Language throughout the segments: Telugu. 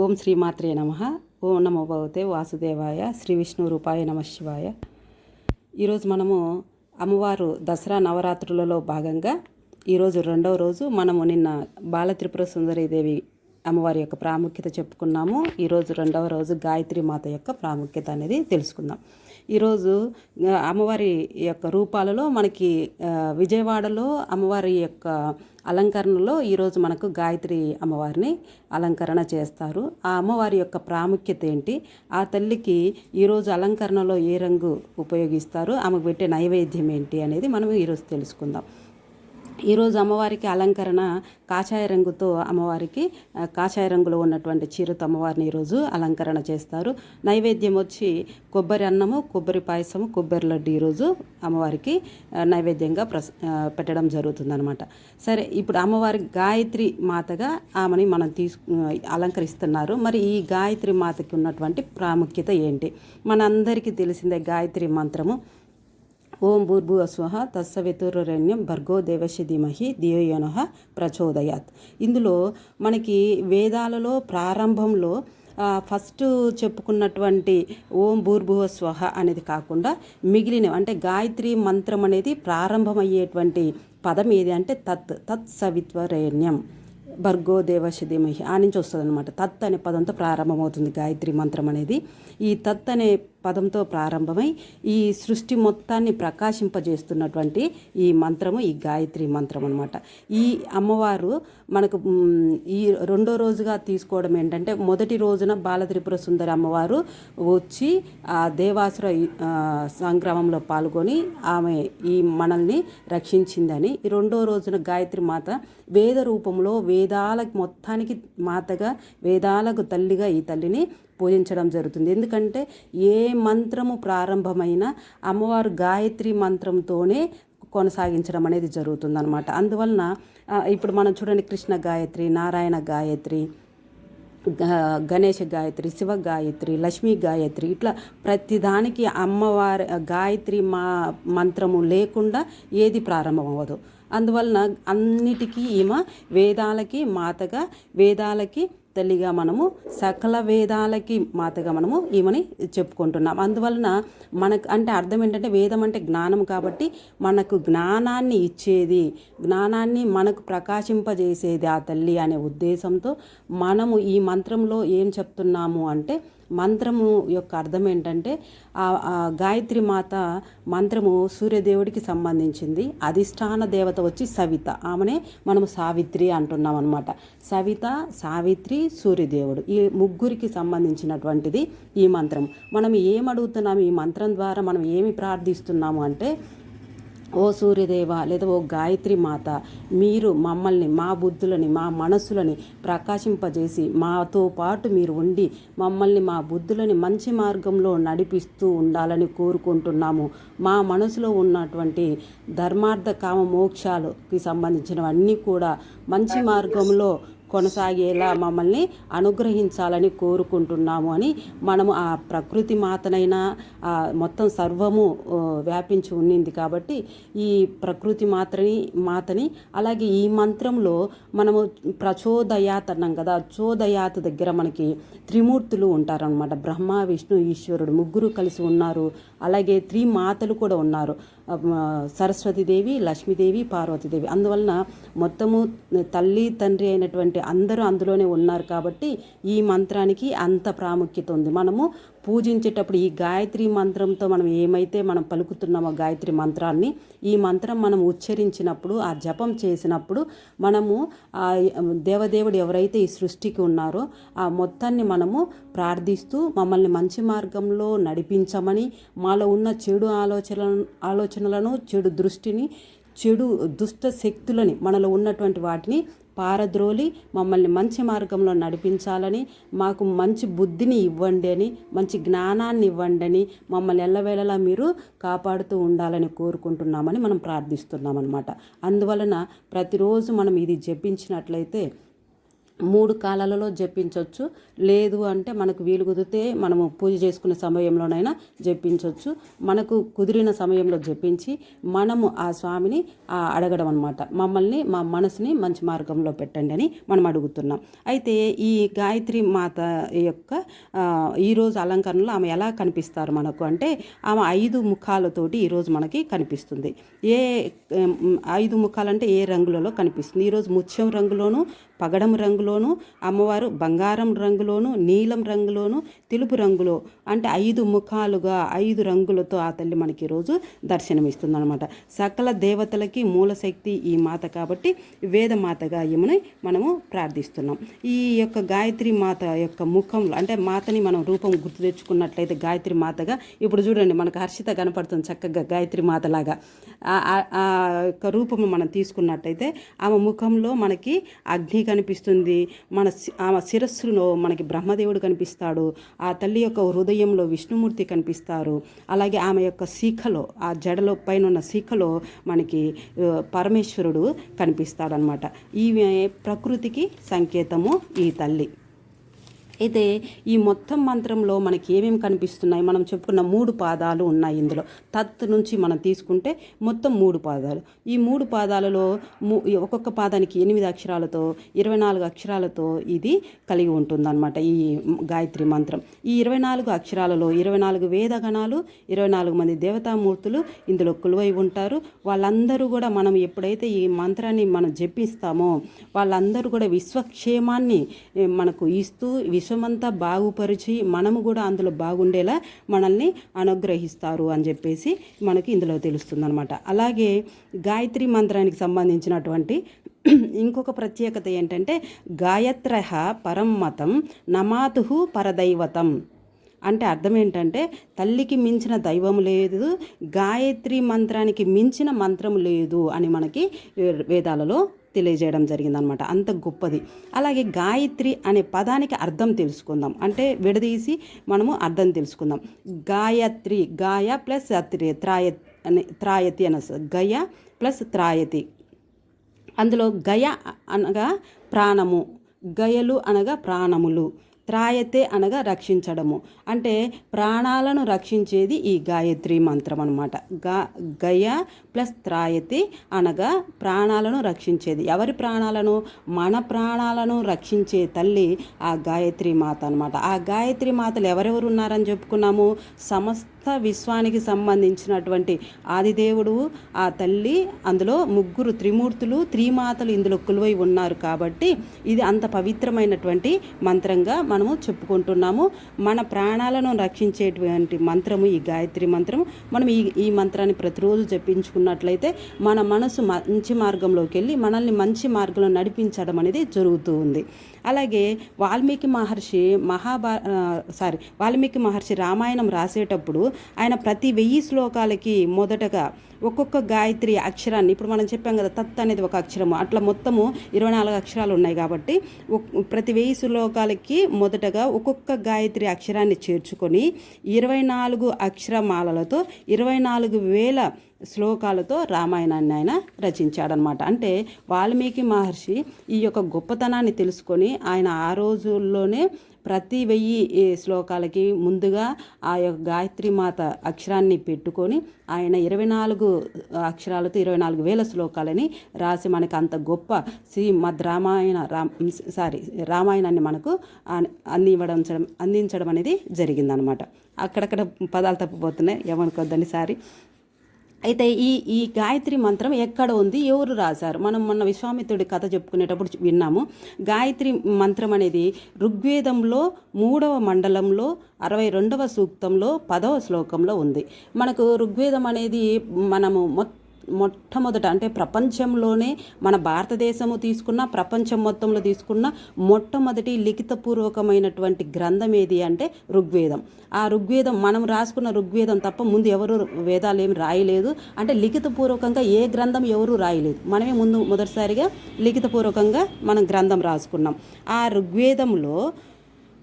ఓం శ్రీమాత్రే నమ. ఓం నమో భగవతే వాసుదేవాయ శ్రీ విష్ణు రూపాయ నమ శివాయ. ఈరోజు మనము అమ్మవారు దసరా నవరాత్రులలో భాగంగా ఈరోజు రెండవ రోజు మనము నిన్న బాల త్రిపుర సుందరీదేవి అమ్మవారి యొక్క ప్రాముఖ్యత చెప్పుకున్నాము. ఈరోజు రెండవ రోజు గాయత్రి మాత యొక్క ప్రాముఖ్యత అనేది తెలుసుకుందాం. ఈరోజు అమ్మవారి యొక్క రూపాలలో మనకి విజయవాడలో అమ్మవారి యొక్క అలంకరణలో ఈరోజు మనకు గాయత్రి అమ్మవారిని అలంకరణ చేస్తారు. ఆ అమ్మవారి యొక్క ప్రాముఖ్యత ఏంటి? ఆ తల్లికి ఈరోజు అలంకరణలో ఏ రంగు ఉపయోగిస్తారు? ఆమెకు పెట్టే నైవేద్యం ఏంటి అనేది మనం ఈరోజు తెలుసుకుందాం. ఈరోజు అమ్మవారికి అలంకరణ కాషాయ రంగుతో అమ్మవారికి కాషాయ రంగులో ఉన్నటువంటి చీరతో అమ్మవారిని ఈరోజు అలంకరణ చేస్తారు. నైవేద్యం వచ్చి కొబ్బరి అన్నము కొబ్బరి పాయసము కొబ్బరి లడ్డు ఈరోజు అమ్మవారికి నైవేద్యంగా ప్రస పెట్టడం జరుగుతుందనమాట సరే ఇప్పుడు అమ్మవారి గాయత్రి మాతగా ఆమెని మనం తీసు అలంకరిస్తున్నారు. మరి ఈ గాయత్రి మాతకి ఉన్నటువంటి ప్రాముఖ్యత ఏంటి? మనందరికీ తెలిసిందే గాయత్రి మంత్రము. ఓం భూర్భువ స్వహ తస్సవితురణ్యం భర్గో దేవశి ధీమహి ధియోయోన ప్రచోదయాత్. ఇందులో మనకి వేదాలలో ప్రారంభంలో ఫస్ట్ చెప్పుకున్నటువంటి ఓం భూర్భువ స్వహ అనేది కాకుండా మిగిలిన అంటే గాయత్రి మంత్రం అనేది ప్రారంభమయ్యేటువంటి పదం ఏది అంటే తత్ తత్ సవిత్వరేణ్యం భర్గో దేవశిధిమహి ఆ నుంచి వస్తుంది అనమాట తత్ అనే పదంతో ప్రారంభమవుతుంది గాయత్రి మంత్రం అనేది. ఈ తత్ అనే పదంతో ప్రారంభమై ఈ సృష్టి మొత్తాన్ని ప్రకాశింపజేస్తున్నటువంటి ఈ మంత్రము ఈ గాయత్రి మంత్రం అనమాట ఈ అమ్మవారు మనకు ఈ రెండో రోజుగా తీసుకోవడం ఏంటంటే మొదటి రోజున బాలత్రిపుర సుందరి అమ్మవారు వచ్చి ఆ దేవాసుర సంగ్రామంలో పాల్గొని ఆమె ఈ మనల్ని రక్షించిందని ఈ రెండో రోజున గాయత్రి మాత వేద రూపంలో వేదాలకు మొత్తానికి మాతగా వేదాలకు తల్లిగా ఈ తల్లిని పూజించడం జరుగుతుంది. ఎందుకంటే ఏ మంత్రము ప్రారంభమైన అమ్మవారు గాయత్రి మంత్రంతోనే కొనసాగించడం అనేది జరుగుతుందన్నమాట. అందువలన ఇప్పుడు మనం చూడండి కృష్ణ గాయత్రి నారాయణ గాయత్రి గణేష్ గణేష గాయత్రి శివ గాయత్రి లక్ష్మీ గాయత్రి ఇట్లా ప్రతిదానికి అమ్మవారి గాయత్రి మా మంత్రము లేకుండా ఏది ప్రారంభం అవ్వదు అందువలన అన్నిటికీ ఈమె వేదాలకి మాతగా వేదాలకి తల్లిగా మనము సకల వేదాలకి మాతగా మనము ఈమెని చెప్పుకుంటున్నాం. అందువలన మనకు అంటే అర్థం ఏంటంటే వేదం అంటే జ్ఞానం కాబట్టి మనకు జ్ఞానాన్ని ఇచ్చేది జ్ఞానాన్ని మనకు ప్రకాశింపజేసేది ఆ తల్లి అనే ఉద్దేశంతో మనము ఈ మంత్రంలో ఏం చెప్తున్నాము అంటే మంత్రము యొక్క అర్థం ఏంటంటే ఆ గాయత్రి మాత మంత్రము సూర్యదేవుడికి సంబంధించింది. అధిష్టాన దేవత వచ్చి సవిత. ఆమెనే మనము సావిత్రి అంటున్నాం అనమాట సవిత సావిత్రి సూర్యదేవుడు ఈ ముగ్గురికి సంబంధించినటువంటిది ఈ మంత్రం మనం ఏం ఈ మంత్రం ద్వారా మనం ఏమి ప్రార్థిస్తున్నాము అంటే ఓ సూర్యదేవ లేదా ఓ గాయత్రి మాత మీరు మమ్మల్ని మా బుద్ధులని మా మనస్సులని ప్రకాశింపజేసి మాతో పాటు మీరు ఉండి మమ్మల్ని మా బుద్ధులని మంచి మార్గంలో నడిపిస్తూ ఉండాలని కోరుకుంటున్నాము. మా మనసులో ఉన్నటువంటి ధర్మార్థ కామ మోక్షాలకి సంబంధించినవన్నీ కూడా మంచి మార్గంలో కొనసాగేలా మమ్మల్ని అనుగ్రహించాలని కోరుకుంటున్నాము అని మనము ఆ ప్రకృతి మాతనైనా మొత్తం సర్వము వ్యాపించి ఉండింది కాబట్టి ఈ ప్రకృతి మాతని మాతని అలాగే ఈ మంత్రంలో మనము ప్రచోదయాత్ అన్నాం కదా చోదయాత్ దగ్గర మనకి త్రిమూర్తులు ఉంటారనమాట బ్రహ్మ విష్ణు ఈశ్వరుడు ముగ్గురు కలిసి ఉన్నారు. అలాగే త్రిమాతలు కూడా ఉన్నారు. సరస్వతీదేవి లక్ష్మీదేవి పార్వతీదేవి. అందువలన మొత్తము తల్లి తండ్రి అయినటువంటి అందరూ అందులోనే ఉన్నారు కాబట్టి ఈ మంత్రానికి అంత ప్రాముఖ్యత ఉంది. మనము పూజించేటప్పుడు ఈ గాయత్రి మంత్రంతో మనం ఏమైతే మనం పలుకుతున్నామో గాయత్రి మంత్రాన్ని ఈ మంత్రం మనం ఉచ్చరించినప్పుడు ఆ జపం చేసినప్పుడు మనము ఆ దేవదేవుడు ఎవరైతే ఈ సృష్టికి ఉన్నారో ఆ మొత్తాన్ని మనము ప్రార్థిస్తూ మమ్మల్ని మంచి మార్గంలో నడిపించమని మాలో ఉన్న చెడు ఆలోచన ఆలోచనలను చెడు దృష్టిని చెడు దుష్ట శక్తులని మనలో ఉన్నటువంటి వాటిని పారద్రోలి మమ్మల్ని మంచి మార్గంలో నడిపించాలని మాకు మంచి బుద్ధిని ఇవ్వండి అని మంచి జ్ఞానాన్ని ఇవ్వండి అని మమ్మల్ని ఎల్లవేళలా మీరు కాపాడుతూ ఉండాలని కోరుకుంటున్నామని మనం ప్రార్థిస్తున్నాం అనమాట అందువలన ప్రతిరోజు మనం ఇది జపించినట్లయితే మూడు కాలాలలో జపించవచ్చు లేదు అంటే మనకు వీలు కుదిరితే మనము పూజ చేసుకునే సమయంలోనైనా జపించవచ్చు మనకు కుదిరిన సమయంలో జపించి మనము ఆ స్వామిని అడగడం అనమాట మమ్మల్ని మా మనసుని మంచి మార్గంలో పెట్టండి అని మనం అడుగుతున్నాం. అయితే ఈ గాయత్రి మాత యొక్క ఈరోజు అలంకరణలో ఆమె ఎలా కనిపిస్తారు మనకు అంటే ఆమె ఐదు ముఖాలతోటి ఈరోజు మనకి కనిపిస్తుంది. ఏ ఐదు ముఖాలంటే ఏ రంగులలో కనిపిస్తుంది? ఈరోజు ముత్యం రంగులోను పగడం రంగు రంగులోను అమ్మవారు బంగారం రంగులోను నీలం రంగులోను తెలుపు రంగులో అంటే ఐదు ముఖాలుగా ఐదు రంగులతో ఆ తల్లి మనకి ఈరోజు దర్శనమిస్తుంది అనమాట సకల దేవతలకి మూలశక్తి ఈ మాత కాబట్టి వేదమాతగా ఈమెను మనము ప్రార్థిస్తున్నాం. ఈ యొక్క గాయత్రి మాత యొక్క ముఖంలో అంటే మాతని మనం రూపం గుర్తు తెచ్చుకున్నట్లయితే గాయత్రి మాతగా ఇప్పుడు చూడండి మనకు హర్షిత కనపడుతుంది చక్కగా గాయత్రి మాతలాగా. ఆ- ఆ యొక్క రూపము మనం తీసుకున్నట్టయితే ఆమె ముఖంలో మనకి అగ్ని కనిపిస్తుంది మన ఆమె శిరస్సులో మనకి బ్రహ్మదేవుడు కనిపిస్తాడు. ఆ తల్లి యొక్క హృదయంలో విష్ణుమూర్తి కనిపిస్తారు. అలాగే ఆమె యొక్క శీఖలో ఆ జడలో పైన ఉన్న శీఖలో మనకి పరమేశ్వరుడు కనిపిస్తాడనమాట ఈమె ప్రకృతికి సంకేతము ఈ తల్లి. అయితే ఈ మొత్తం మంత్రంలో మనకి ఏమేమి కనిపిస్తున్నాయి? మనం చెప్పుకున్న మూడు పాదాలు ఉన్నాయి ఇందులో. తత్ నుంచి మనం తీసుకుంటే మొత్తం మూడు పాదాలు. ఈ మూడు పాదాలలో ము ఈ ఒక్కొక్క పాదానికి ఎనిమిది అక్షరాలతో ఇరవై నాలుగు అక్షరాలతో ఇది కలిగి ఉంటుందన్నమాట ఈ గాయత్రి మంత్రం. ఈ ఇరవై నాలుగు అక్షరాలలో ఇరవై నాలుగు వేదగణాలు ఇరవై నాలుగు మంది దేవతామూర్తులు ఇందులో కొలువై ఉంటారు. వాళ్ళందరూ కూడా మనం ఎప్పుడైతే ఈ మంత్రాన్ని మనం జపిస్తామో వాళ్ళందరూ కూడా విశ్వక్షేమాన్ని మనకు ఇస్తూ ప్రపంచమంతా బాగుపరిచి మనము కూడా అందులో బాగుండేలా మనల్ని అనుగ్రహిస్తారు అని చెప్పేసి మనకి ఇందులో తెలుస్తుంది అనమాట అలాగే గాయత్రి మంత్రానికి సంబంధించినటువంటి ఇంకొక ప్రత్యేకత ఏంటంటే గాయత్ర పరం మతం నమాతు పరదైవతం. అంటే అర్థం ఏంటంటే తల్లికి మించిన దైవం లేదు గాయత్రి మంత్రానికి మించిన మంత్రం లేదు అని మనకి వేదాలలో తెలియజేయడం జరిగిందనమాట. అంత గొప్పది. అలాగే గాయత్రి అనే పదానికి అర్థం తెలుసుకుందాం. అంటే విడదీసి మనము అర్థం తెలుసుకుందాం. గాయత్రి గాయ ప్లస్ అత్రి త్రాయ అని త్రాయతి అని గయ ప్లస్ త్రాయతి. అందులో గయ అనగా ప్రాణము గయలు అనగా ప్రాణములు. త్రాయతే అనగా రక్షించడము. అంటే ప్రాణాలను రక్షించేది ఈ గాయత్రి మంత్రం అనమాట గా గయ ప్లస్ త్రాయతి అనగా ప్రాణాలను రక్షించేది. ఎవరి ప్రాణాలను? మన ప్రాణాలను రక్షించే తల్లి ఆ గాయత్రి మాత అనమాట ఆ గాయత్రి మాతలు ఎవరెవరు ఉన్నారని చెప్పుకున్నాము? సమస్త విశ్వానికి సంబంధించినటువంటి ఆదిదేవుడు ఆ తల్లి అందులో ముగ్గురు త్రిమూర్తులు త్రిమాతలు ఇందులో కొలువై ఉన్నారు కాబట్టి ఇది అంత పవిత్రమైనటువంటి మంత్రంగా మనము చెప్పుకుంటున్నాము. మన ప్రాణాలను రక్షించేటువంటి మంత్రము ఈ గాయత్రి మంత్రము. మనం ఈ ఈ మంత్రాన్ని ప్రతిరోజు జపించుకున్నట్లయితే మన మనసు మంచి మార్గంలోకి వెళ్ళి మనల్ని మంచి మార్గంలో నడిపించడం అనేది జరుగుతూ ఉంది. అలాగే వాల్మీకి మహర్షి మహాభా సారీ వాల్మీకి మహర్షి రామాయణం రాసేటప్పుడు ఆయన ప్రతి వెయ్యి శ్లోకాలకి మొదటగా ఒక్కొక్క గాయత్రి అక్షరాన్ని ఇప్పుడు మనం చెప్పాం కదా తత్ అనేది ఒక అక్షరము అట్లా మొత్తము ఇరవై నాలుగు అక్షరాలు ఉన్నాయి కాబట్టి ప్రతి వెయ్యి శ్లోకాలకి మొదటగా ఒక్కొక్క గాయత్రి అక్షరాన్ని చేర్చుకొని ఇరవై నాలుగు అక్షరమాలలతో ఇరవై నాలుగు వేల శ్లోకాలతో రామాయణాన్ని ఆయన రచించాడనమాట. అంటే వాల్మీకి మహర్షి ఈ యొక్క గొప్పతనాన్ని తెలుసుకొని ఆయన ఆ రోజుల్లోనే ప్రతి వెయ్యి ఈ శ్లోకాలకి ముందుగా ఆ యొక్క గాయత్రి మాత అక్షరాన్ని పెట్టుకొని ఆయన ఇరవై నాలుగు అక్షరాలతో ఇరవై నాలుగు వేల శ్లోకాలని రాసి మనకు అంత గొప్ప శ్రీమద్ రామాయణ రామ్ సారీ రామాయణాన్ని మనకు అందివ్వడం అందించడం అనేది జరిగిందనమాట. అక్కడక్కడ పదాలు తప్పిపోతున్నాయి. ఏమనుకోద్దండి సారీ? అయితే ఈ ఈ గాయత్రి మంత్రం ఎక్కడ ఉంది? ఎవరు రాశారు? మనం మొన్న విశ్వామిత్రుడి కథ చెప్పుకునేటప్పుడు విన్నాము. గాయత్రి మంత్రం అనేది ఋగ్వేదంలో మూడవ మండలంలో అరవై రెండవ సూక్తంలో పదవ శ్లోకంలో ఉంది. మనకు ఋగ్వేదం అనేది మనము మొత్తం మొట్టమొదట అంటే ప్రపంచంలోనే మన భారతదేశము తీసుకున్న ప్రపంచం మొత్తంలో తీసుకున్న మొట్టమొదటి లిఖితపూర్వకమైనటువంటి గ్రంథం ఏది అంటే ఋగ్వేదం. ఆ ఋగ్వేదం మనం రాసుకున్న ఋగ్వేదం తప్ప ముందు ఎవరు వేదాలు ఏమి రాయలేదు. అంటే లిఖితపూర్వకంగా ఏ గ్రంథం ఎవరు రాయలేదు. మనమే ముందు మొదటిసారిగా లిఖితపూర్వకంగా మనం గ్రంథం రాసుకున్నాం. ఆ ఋగ్వేదంలో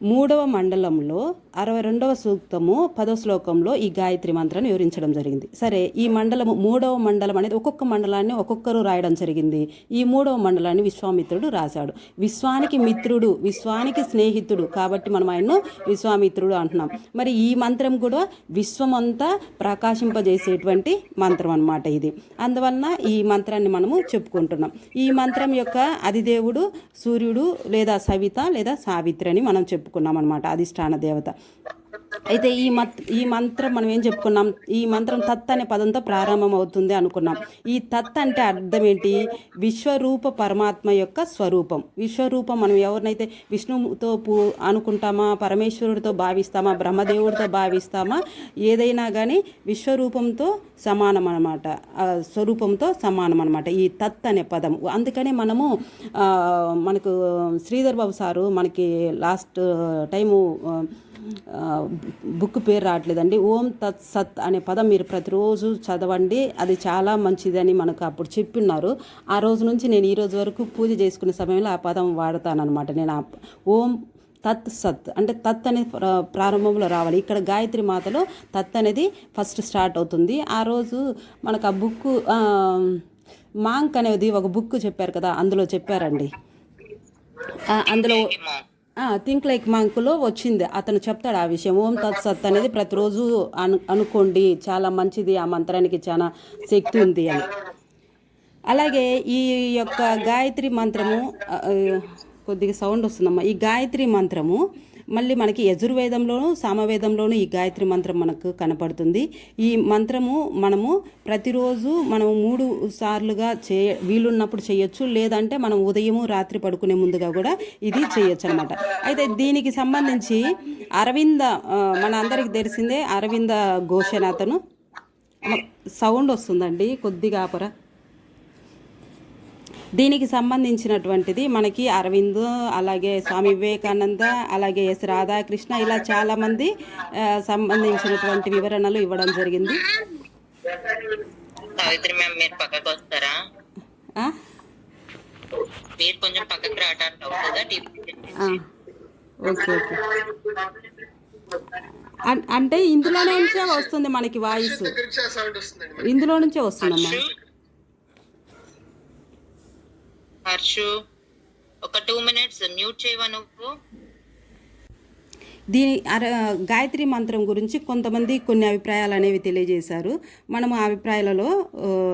మూడవ మండలంలో అరవై రెండవ సూక్తము పదో శ్లోకంలో ఈ గాయత్రి మంత్రాన్ని వివరించడం జరిగింది. సరే ఈ మండలము మూడవ మండలం అనేది ఒక్కొక్క మండలాన్ని ఒక్కొక్కరు రాయడం జరిగింది. ఈ మూడవ మండలాన్ని విశ్వామిత్రుడు రాశాడు. విశ్వానికి మిత్రుడు విశ్వానికి స్నేహితుడు కాబట్టి మనం ఆయన్ను విశ్వామిత్రుడు అంటున్నాం. మరి ఈ మంత్రం కూడా విశ్వమంతా ప్రకాశింపజేసేటువంటి మంత్రం అన్నమాట ఇది. అందువలన ఈ మంత్రాన్ని మనము చెప్పుకుంటున్నాం. ఈ మంత్రం యొక్క అధిదేవుడు సూర్యుడు లేదా సవిత లేదా సావిత్రి అని మనం చెప్పు పెట్టుకున్నామన్నమాట అధిష్టాన దేవత. అయితే ఈ మత్ ఈ మంత్రం మనం ఏం చెప్పుకున్నాం? ఈ మంత్రం తత్ అనే పదంతో ప్రారంభం అవుతుంది అనుకున్నాం. ఈ తత్ అంటే అర్థం ఏంటి? విశ్వరూప పరమాత్మ యొక్క స్వరూపం. విశ్వరూపం మనం ఎవరినైతే విష్ణువుతో పూ అనుకుంటామా పరమేశ్వరుడితో భావిస్తామా బ్రహ్మదేవుడితో భావిస్తామా ఏదైనా కానీ విశ్వరూపంతో సమానం అనమాట స్వరూపంతో సమానం అనమాట ఈ తత్ అనే పదం. అందుకనే మనము మనకు శ్రీధర్ బాబు సారు మనకి లాస్ట్ టైము బుక్ పేరు రావట్లేదండి. ఓం తత్ సత్ అనే పదం మీరు ప్రతిరోజు చదవండి. అది చాలా మంచిదని మనకు అప్పుడు చెప్పిన్నారు. ఆ రోజు నుంచి నేను ఈ రోజు వరకు పూజ చేసుకునే సమయంలో ఆ పదం వాడతానమాట నేను ఆ ఓం తత్ సత్ అంటే తత్ అనే ప్రారంభంలో రావాలి. ఇక్కడ గాయత్రి మాతలో తత్ అనేది ఫస్ట్ స్టార్ట్ అవుతుంది. ఆ రోజు మనకు ఆ బుక్ మాంక్ అనేది ఒక బుక్ చెప్పారు కదా అందులో చెప్పారండి. అందులో థింక్ లైక్ మంకులో వచ్చింది. అతను చెప్తాడు ఆ విషయం. ఓం తత్సత్ అనేది ప్రతిరోజు అను అనుకోండి. చాలా మంచిది. ఆ మంత్రానికి చాలా శక్తి ఉంది అని. అలాగే ఈ యొక్క గాయత్రి మంత్రము కొద్దిగా సౌండ్ వస్తుందమ్మా. ఈ గాయత్రి మంత్రము మళ్ళీ మనకి యజుర్వేదంలోనూ సామవేదంలోనూ ఈ గాయత్రి మంత్రం మనకు కనపడుతుంది. ఈ మంత్రము మనము ప్రతిరోజు మనము మూడు సార్లుగా చే వీలున్నప్పుడు చేయొచ్చు లేదంటే మనం ఉదయము రాత్రి పడుకునే ముందుగా కూడా ఇది చేయొచ్చు అనమాట అయితే దీనికి సంబంధించి అరవింద మన అందరికి తెలిసిందే అరవింద ఘోషణ అతను సౌండ్ వస్తుందండి కొద్దిగా ఆపరా. దీనికి సంబంధించినటువంటిది మనకి అరవింద్ అలాగే స్వామి వివేకానంద అలాగే ఎస్ రాధాకృష్ణ ఇలా చాలామంది సంబంధించినటువంటి వివరణలు ఇవ్వడం జరిగింది. సావిత్రి మ్యామ్ మీరు పక్కకు వస్తారా? ఆ? మీరు కొంచెం పక్కకు రావడానికి అవుతుందా టీవీ ఆ. Okay okay. అంటే ఇందులో నుంచే వస్తుంది మనకి వాయిస్. ఇందులో నుంచే వస్తుందమ్మా. హర్షు ఒక టూ మినిట్స్ మ్యూట్ చేయవా నువ్వు? దీని అర గాయత్రి మంత్రం గురించి కొంతమంది కొన్ని అభిప్రాయాలు అనేవి తెలియజేశారు. మనము ఆ అభిప్రాయాలలో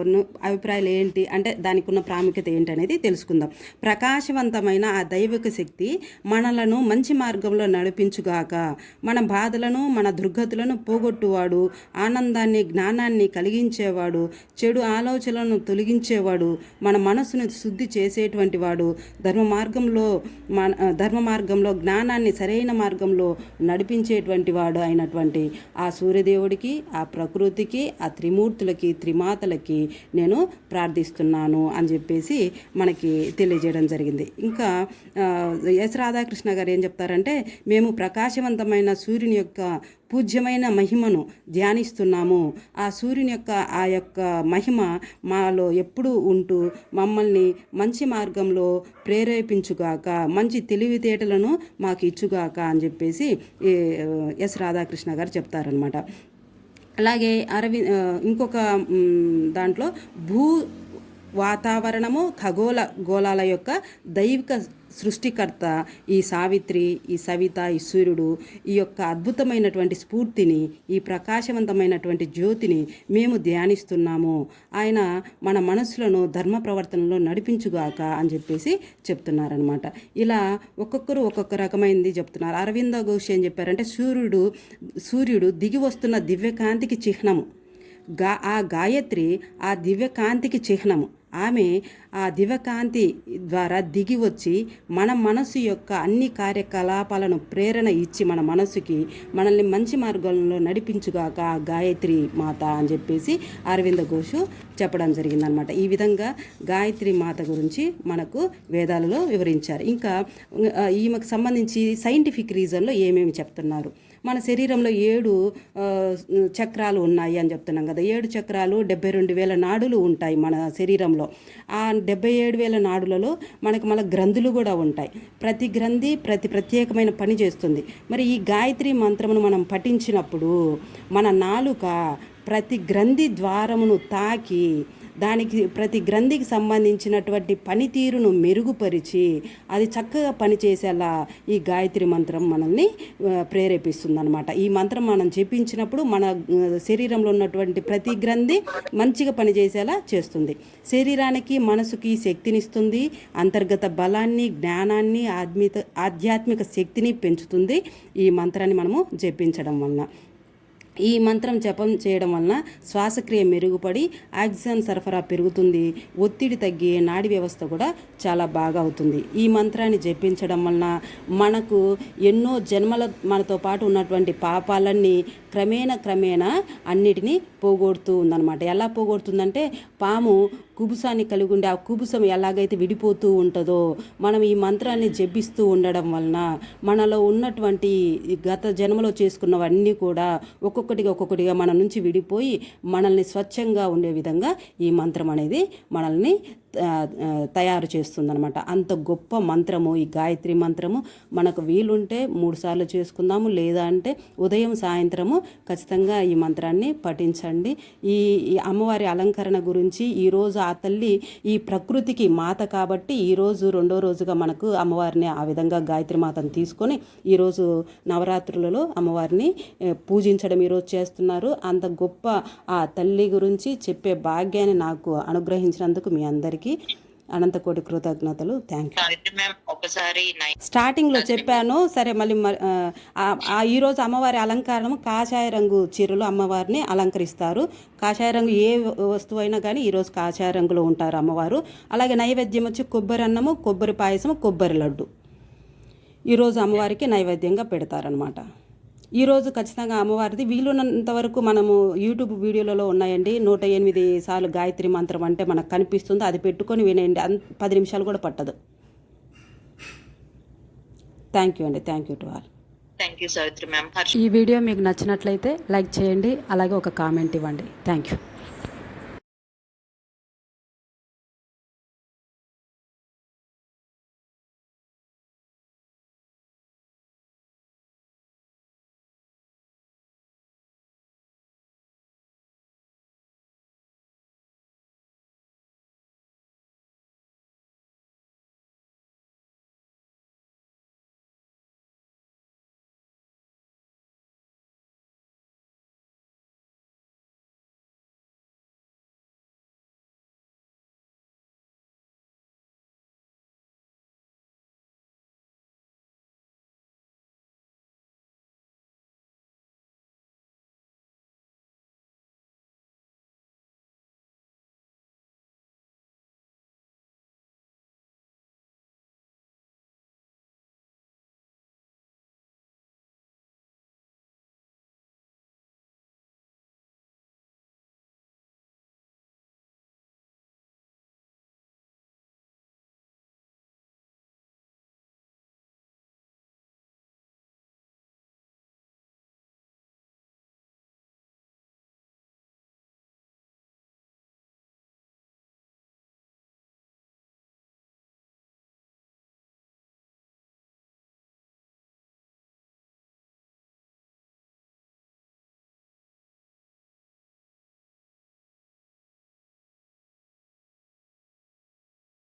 ను- అభిప్రాయాలు ఏంటి అంటే దానికి ఉన్న ప్రాముఖ్యత ఏంటి అనేది తెలుసుకుందాం. ప్రకాశవంతమైన ఆ దైవిక శక్తి మనలను మంచి మార్గంలో నడిపించుగాక మన బాధలను మన దుర్గతులను పోగొట్టువాడు ఆనందాన్ని జ్ఞానాన్ని కలిగించేవాడు చెడు ఆలోచనలను తొలగించేవాడు మన మనసును శుద్ధి చేసేటువంటి వాడు ధర్మ మార్గంలో మన ధర్మ మార్గంలో జ్ఞానాన్ని సరైన మార్గంలో నడిపించేటువంటి వాడు అయినటువంటి ఆ సూర్యదేవుడికి ఆ ప్రకృతికి ఆ త్రిమూర్తులకి త్రిమాతలకి నేను ప్రార్థిస్తున్నాను అని చెప్పేసి మనకి తెలియజేయడం జరిగింది. ఇంకా ఎస్ రాధాకృష్ణ గారు ఏం చెప్తారంటే మేము ప్రకాశవంతమైన సూర్యుని యొక్క పూజ్యమైన మహిమను ధ్యానిస్తున్నాము. ఆ సూర్యుని యొక్క ఆ యొక్క మహిమ మాలో ఎప్పుడూ ఉంటూ మమ్మల్ని మంచి మార్గంలో ప్రేరేపించుగాక మంచి తెలివితేటలను మాకు ఇచ్చుగాక అని చెప్పేసి ఎస్ రాధాకృష్ణ గారు చెప్తారనమాట అలాగే అరవి ఇంకొక దాంట్లో భూ వాతావరణము ఖగోళ గోళాల యొక్క దైవిక సృష్టికర్త ఈ సావిత్రి ఈ సవిత ఈ సూర్యుడు ఈ యొక్క అద్భుతమైనటువంటి స్ఫూర్తిని ఈ ప్రకాశవంతమైనటువంటి జ్యోతిని మేము ధ్యానిస్తున్నాము. ఆయన మన మనసులను ధర్మ ప్రవర్తనలో నడిపించుగాక అని చెప్పేసి చెప్తున్నారనమాట ఇలా ఒక్కొక్కరు ఒక్కొక్క రకమైనది చెప్తున్నారు. అరవింద ఘోష్ ఏం చెప్పారంటే సూర్యుడు సూర్యుడు దిగి వస్తున్న దివ్యకాంతికి చిహ్నము. గా ఆ గాయత్రి ఆ దివ్యకాంతికి చిహ్నము. ఆమె ఆ దివ్యకాంతి ద్వారా దిగి వచ్చి మన మనసు యొక్క అన్ని కార్యకలాపాలను ప్రేరణ ఇచ్చి మన మనసుకి మనల్ని మంచి మార్గంలో నడిపించుగాక ఆ గాయత్రి మాత అని చెప్పేసి అరవింద ఘోషు చెప్పడం జరిగిందనమాట. ఈ విధంగా గాయత్రి మాత గురించి మనకు వేదాలలో వివరించారు. ఇంకా ఈమెకు సంబంధించి సైంటిఫిక్ రీజన్లో ఏమేమి చెప్తున్నారు? మన శరీరంలో ఏడు చక్రాలు ఉన్నాయి అని చెప్తున్నాం కదా. ఏడు చక్రాలు డెబ్బై రెండు వేల నాడులు ఉంటాయి మన శరీరంలో. ఆ డెబ్బై ఏడు వేల నాడులలో మనకు మన గ్రంథులు కూడా ఉంటాయి. ప్రతి గ్రంథి ప్రతి ప్రత్యేకమైన పని చేస్తుంది. మరి ఈ గాయత్రి మంత్రమును మనం పఠించినప్పుడు మన నాలుక ప్రతి గ్రంథి ద్వారమును తాకి దానికి ప్రతి గ్రంథికి సంబంధించినటువంటి పనితీరును మెరుగుపరిచి అది చక్కగా పనిచేసేలా ఈ గాయత్రి మంత్రం మనల్ని ప్రేరేపిస్తుంది అనమాట ఈ మంత్రం మనం జపించినప్పుడు మన శరీరంలో ఉన్నటువంటి ప్రతి గ్రంథి మంచిగా పనిచేసేలా చేస్తుంది. శరీరానికి మనసుకి శక్తినిస్తుంది అంతర్గత బలాన్ని జ్ఞానాన్ని ఆధ్మిత ఆధ్యాత్మిక శక్తిని పెంచుతుంది ఈ మంత్రాన్ని మనము జపించడం వలన. ఈ మంత్రం జపం చేయడం వలన శ్వాసక్రియ మెరుగుపడి ఆక్సిజన్ సరఫరా పెరుగుతుంది. ఒత్తిడి తగ్గి నాడి వ్యవస్థ కూడా చాలా బాగా అవుతుంది. ఈ మంత్రాన్ని జపించడం వలన మనకు ఎన్నో జన్మల మనతో పాటు ఉన్నటువంటి పాపాలన్నీ క్రమేణ క్రమేణ అన్నిటినీ పోగొడుతూ ఉందన్నమాట. ఎలా పోగొడుతుందంటే పాము కుబుసాన్ని కలిగి ఉండే ఆ కుబుసం ఎలాగైతే విడిపోతూ ఉంటుందో మనం ఈ మంత్రాన్ని జపిస్తూ ఉండడం వలన మనలో ఉన్నటువంటి గత జన్మలో చేసుకున్నవన్నీ కూడా ఒక్కొక్కటిగా ఒక్కొక్కటిగా మన నుంచి విడిపోయి మనల్ని స్వచ్ఛంగా ఉండే విధంగా ఈ మంత్రం అనేది మనల్ని తయారు చేస్తుందనమాట అంత గొప్ప మంత్రము ఈ గాయత్రి మంత్రము. మనకు వీలుంటే మూడుసార్లు చేసుకుందాము లేదా అంటే ఉదయం సాయంత్రము ఖచ్చితంగా ఈ మంత్రాన్ని పఠించండి. ఈ అమ్మవారి అలంకరణ గురించి ఈరోజు ఆ తల్లి ఈ ప్రకృతికి మాత కాబట్టి ఈరోజు రెండో రోజుగా మనకు అమ్మవారిని ఆ విధంగా గాయత్రి మాతను తీసుకొని ఈరోజు నవరాత్రులలో అమ్మవారిని పూజించడం ఈరోజు చేస్తున్నారు. అంత గొప్ప ఆ తల్లి గురించి చెప్పే భాగ్యాన్ని నాకు అనుగ్రహించినందుకు మీ అందరికీ అనంతకోటి కృతజ్ఞతలు. థ్యాంక్ యూ స్టార్టింగ్లో చెప్పాను సరే మళ్ళీ ఈరోజు అమ్మవారి అలంకారం కాషాయ రంగు చీరలు అమ్మవారిని అలంకరిస్తారు. కాషాయ రంగు ఏ వస్తువు అయినా కానీ ఈరోజు కాషాయ రంగులో ఉంటారు అమ్మవారు. అలాగే నైవేద్యం వచ్చి కొబ్బరి అన్నము కొబ్బరి పాయసం కొబ్బరి లడ్డు. ఈరోజు అమ్మవారికి నైవేద్యంగా పెడతారనమాట ఈరోజు ఖచ్చితంగా అమ్మవారిది. వీలున్నంత వరకు మనము యూట్యూబ్ వీడియోలలో ఉన్నాయండి. నూట ఎనిమిది సార్లు గాయత్రి మంత్రం అంటే మనకు కనిపిస్తుంది. అది పెట్టుకొని వినండి. అన్ పది నిమిషాలు కూడా పట్టదు. థ్యాంక్ యూ అండి. Thank you to all thank you Savitri ma'am ఈ వీడియో మీకు నచ్చినట్లయితే లైక్ చేయండి. అలాగే ఒక కామెంట్ ఇవ్వండి. Thank you